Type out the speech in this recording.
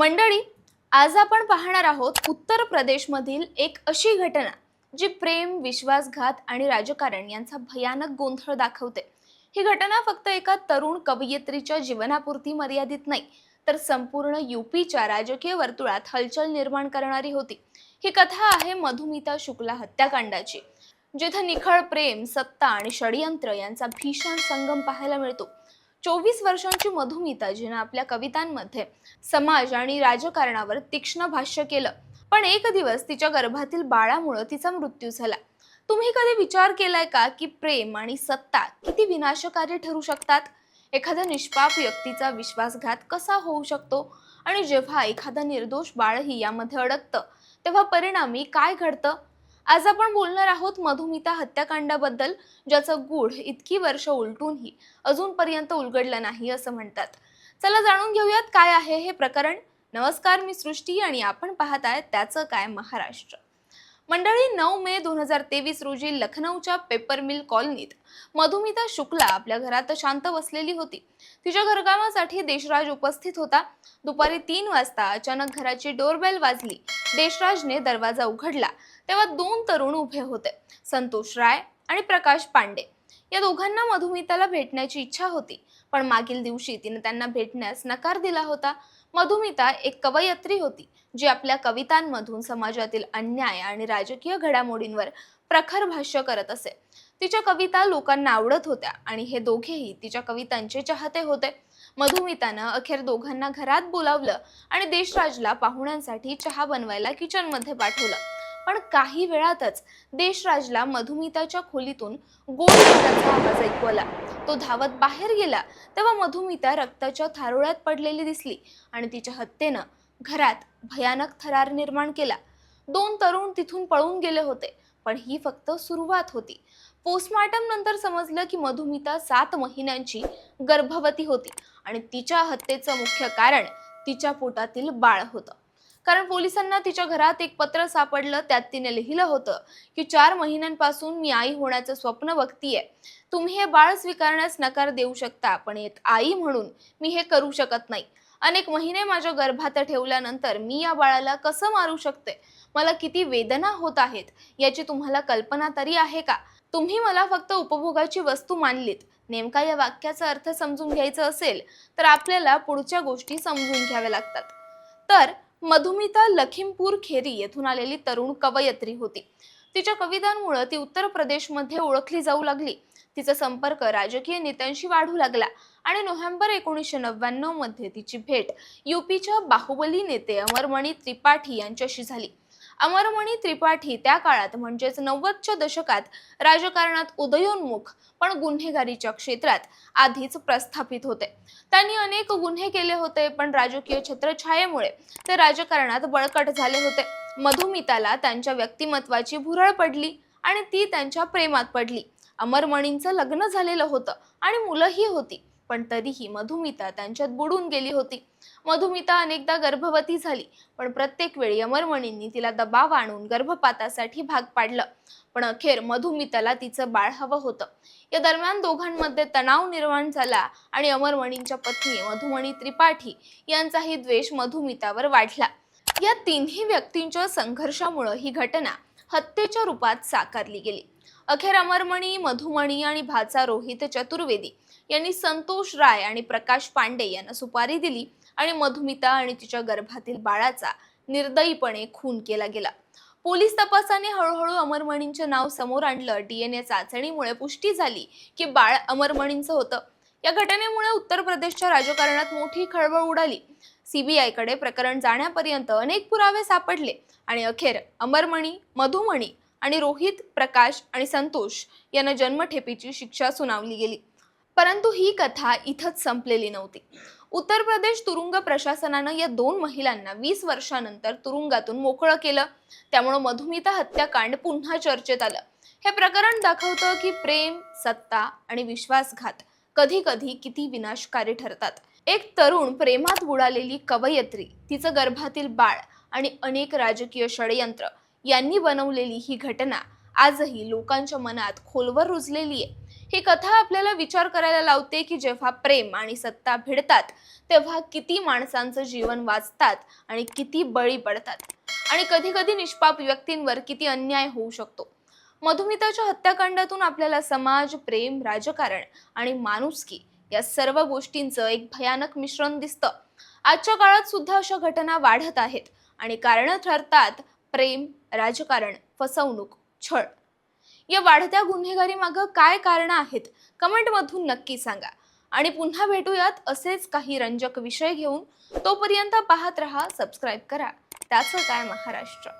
मंडळी आज आपण पाहणार आहोत उत्तर प्रदेशमधील एक अशी घटना जी प्रेम विश्वासघात आणि राजकारण यांचा भयानक गोंधळ दाखवते. ही घटना फक्त एका तरुण कवयित्रीच्या जीवनापुरती मर्यादित नाही तर संपूर्ण युपीच्या राजकीय वर्तुळात हलचल निर्माण करणारी होती. ही कथा आहे मधुमिता शुक्ला हत्याकांडाची जिथे निखळ प्रेम सत्ता आणि षडयंत्र यांचा भीषण संगम पाहायला मिळतो. चोवीस वर्षांची मधुमिता जिनं आपल्या कवितांमध्ये समाज आणि राजकारणावर तीक्ष्ण भाष्य केलं. पण एक दिवस तिच्या गर्भातील बाळामुळं तिचा मृत्यू झाला. तुम्ही कधी विचार केलाय का की प्रेम आणि सत्ता किती विनाशकारी ठरू शकतात? एखाद्या निष्पाप व्यक्तीचा विश्वासघात कसा होऊ शकतो? आणि जेव्हा एखादा निर्दोष बाळही यामध्ये अडकतं तेव्हा परिणामी काय घडतं? आज आपण बोलणार आहोत मधुमिता हत्याकांडाबद्दल ज्याचं गूढ इतकी वर्ष उलटूनही अजूनपर्यंत उलगडलं नाही असं म्हणतात. चला जाणून घेऊयात काय आहे हे प्रकरण. नमस्कार मी सृष्टी आणि आपण पाहत आहे त्याचं काय महाराष्ट्र. मंडळी नऊ मे दोन हजार तेवीस रोजी लखनौच्या पेपर मिल कॉलनीत मधुमिता शुक्ला आपल्या घरात शांत बसलेली होती. तिच्या घरकामासाठी देशराज उपस्थित होता. दुपारी तीन वाजता अचानक घराची डोरबेल वाजली. देशराजने दरवाजा उघडला. तेव्हा दोन तरुण उभे होते. संतोष राय आणि प्रकाश पांडे. या दोघांना मधुमिताला भेटण्याची इच्छा होती पण मागील दिवशी तिने त्यांना भेटण्यास नकार दिला होता. मधुमिता एक कवयित्री होती जी आपल्या कवितांमधून समाजातील अन्याय आणि राजकीय घडामोडींवर प्रखर भाष्य करत असे. तिच्या कविता लोकांना आवडत होत्या आणि हे दोघेही तिच्या कवितांचे चाहते होते. मधुमितानं अखेर दोघांना घरात बोलावलं आणि देशराजला पाहुण्यांसाठी चहा बनवायला किचनमध्ये पाठवलं. पण काही वेळातच देशराजला मधुमिताच्या खोलीतून गोड रक्ताचा आवाज ऐकू आला. तो धावत बाहेर गेला तेव्हा मधुमिता रक्ताच्या थारोळ्यात पडलेली दिसली आणि तिच्या हत्येनं घरात भयानक थरार निर्माण केला. दोन तरुण तिथून पळून गेले होते पण ही फक्त सुरुवात होती. पोस्टमार्टम नंतर समजलं की मधुमिता सात महिन्यांची गर्भवती होती आणि तिच्या हत्येचं मुख्य कारण तिच्या पोटातील बाळ होतं. कारण पोलिसांना तिच्या घरात एक पत्र सापडलं त्यात तिने लिहिलं होतं की चार महिन्यांपासून मी आई होण्याचं स्वप्न बघतीये. तुम्ही हे बाळ स्वीकारण्यास नकार देऊ शकता पण एक आई म्हणून मी हे करू शकत नाही. अनेक महिने माझ्या गर्भात ठेवल्यानंतर मी या बाळाला कसं मारू शकते? मला किती वेदना होत आहेत याची तुम्हाला कल्पना तरी आहे का? तुम्ही मला फक्त उपभोगाची वस्तू मानलीत. नेमका या वाक्याचा अर्थ समजून घ्यायचा असेल तर आपल्याला पुढच्या गोष्टी समजून घ्याव्या लागतात. तर मधुमिता लखीमपूर खेरी येथून आलेली तरुण कवयित्री होती. तिच्या कवितांमुळे ती उत्तर प्रदेशमध्ये ओळखली जाऊ लागली. तिचा संपर्क राजकीय नेत्यांशी वाढू लागला आणि नोव्हेंबर एकोणीसशे नव्याण्णवमध्ये तिची भेट युपीच्या बाहुबली नेते अमरमणी त्रिपाठी यांच्याशी झाली. अमरमणी त्रिपाठी त्या काळात म्हणजेच नव्वदच्या दशकात राजकारणात उदयोन्मुख पण गुन्हेगारीच्या क्षेत्रात आधीच प्रस्थापित होते. त्यांनी अनेक गुन्हे केले होते पण राजकीय छत्रछायेमुळे ते राजकारणात बळकट झाले होते. मधुमिताला त्यांच्या व्यक्तिमत्वाची भुरळ पडली आणि ती त्यांच्या प्रेमात पडली. अमरमणींचं लग्न झालेलं होतं आणि मुलंही होती पण तरीही मधुमिता त्यांच्यात बुडून गेली होती. मधुमिता अनेकदा गर्भवती झाली पण प्रत्येक वेळी अमरमणींनी तिला दबाव आणून गर्भपातासाठी भाग पाडलं. पण अखेर मधुमिताला तिचं बाळ हवं होतं. या दरम्यान दोघांमध्ये तणाव निर्माण झाला आणि अमरमणींच्या पत्नी मधुमणी त्रिपाठी यांचाही द्वेष मधुमितावर वाढला. या तिन्ही व्यक्तींच्या संघर्षामुळे ही घटना हत्येच्या रूपात साकारली गेली. अखेर अमरमणी मधुमणी आणि भाचा रोहित चतुर्वेदी यांनी संतोष राय आणि प्रकाश पांडे यांना सुपारी दिली. आणि मधुमिता आणि तिच्या गर्भातील बाळाचा निर्दयीपणे खून केला गेला. पोलीस तपासाने हळूहळू अमरमणींचे नाव समोर आणलं. डीएनए चाचणीमुळे पुष्टी झाली की बाळ अमरमणींचं होतं. या घटनेमुळे उत्तर प्रदेशच्या राजकारणात मोठी खळबळ उडाली. सीबीआयकडे प्रकरण जाण्यापर्यंत अनेक पुरावे सापडले आणि अखेर अमरमणी मधुमणी आणि रोहित प्रकाश आणि संतोष यांना जन्मठेपीची शिक्षा सुनावली गेली. परंतु ही कथा इथंच संपलेली नव्हती. उत्तर प्रदेश तुरुंग प्रशासनानं या दोन महिलांना वीस वर्षानंतर तुरुंगातून मोकळं केलं. त्यामुळं मधुमिता हत्याकांड पुन्हा चर्चेत आलं. हे प्रकरण दाखवतं की प्रेम सत्ता आणि विश्वासघात कधी कधी किती विनाशकारी ठरतात. एक तरुण प्रेमात बुडालेली कवयत्री तिचं गर्भातील बाळ आणि अनेक राजकीय षडयंत्र यांनी बनवलेली ही घटना आजही लोकांच्या मनात खोलवर रुजलेली आहे ही कथा आपल्याला विचार करायला लावते की जेव्हा प्रेम आणि सत्ता भिडतात तेव्हा किती माणसांचं जीवन वाचतात आणि किती बळी पडतात. आणि कधी कधी निष्पाप व्यक्तींवर किती अन्याय होऊ शकतो. मधुमिताच्या हत्याकांडातून आपल्याला समाज प्रेम राजकारण आणि माणुसकी या सर्व गोष्टींचं एक भयानक मिश्रण दिसतं. आजच्या काळात सुद्धा अशा घटना वाढत आहेत आणि कारणं ठरतात प्रेम राजकारण फसवणूक छळ. या वाढत्या गुन्हेगारी मागं काय कारण आहेत? कमेंटमधून नक्की सांगा. आणि पुन्हा भेटूयात असेच काही रंजक विषय घेऊन. तोपर्यंत पाहत रहा सबस्क्राईब करा. त्याचं काय महाराष्ट्र?